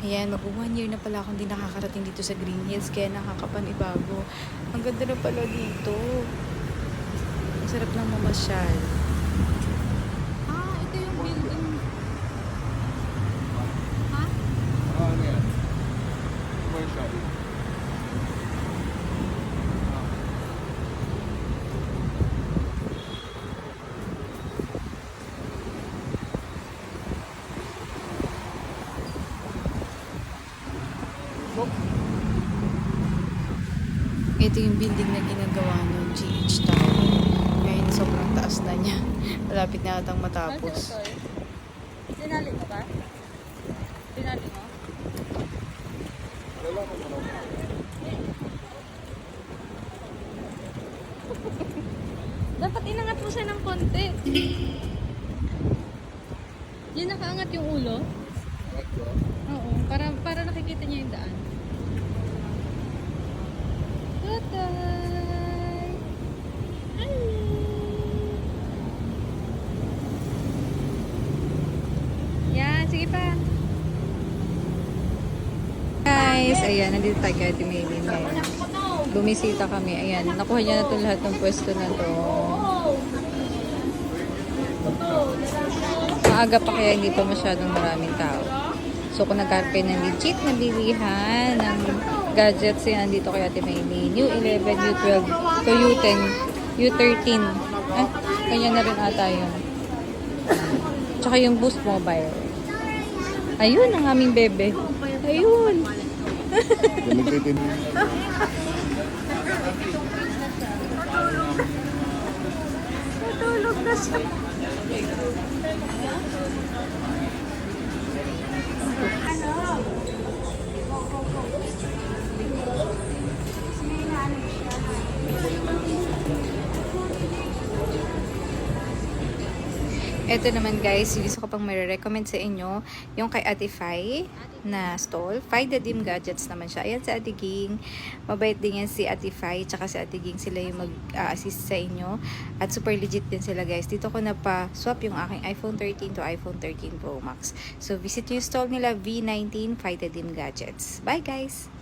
Ayan, mag one year na pala akong di nakakarating dito sa Green Hills, kaya nakakapanibago. Ang ganda na pala dito. Ang sarap lang mamasyal. Ah, ito yung building. Ha? Ano yan? Commercial. Ito yung building na ginagawa ng GH Tower. Ngayon, sobrang taas na niya. Malapit na atang matapos. Tinali mo ba? Tinali mo? Mo naman. Dapat inangat mo siya ng konti. Yung nakaangat yung ulo. Ko. Oo, para para nakikita niya yung daan. Pa. Guys, ayan, nandito tayo kay Ate Maylin ngayon. Bumisita kami. Ayan, nakuha niya na ito lahat ng pwesto na to. Maaga pa kaya hindi pa masyadong maraming tao. So kung kayo ng legit na bilihan ng gadgets yan dito kay Ate Maylin. U11, U12, to U10, U13. Eh, kanya na rin ata yun. Tsaka yung Boost Mobile. Ayun ang aming bebe. Ayun. Natulog na siya. Ito naman guys, yung gusto ko pang may-recommend sa inyo, yung kay Ate Fai na stall. Fai the Dim Gadgets naman siya. Ayan si Ate Ging. Mabait din yan si Ate Fai, tsaka si Ate Ging. Sila yung mag-assist sa inyo. At super legit din sila guys. Dito ko na pa swap yung aking iPhone 13 to iPhone 13 Pro Max. So visit yung stall nila V19 Fai the Dim Gadgets. Bye guys!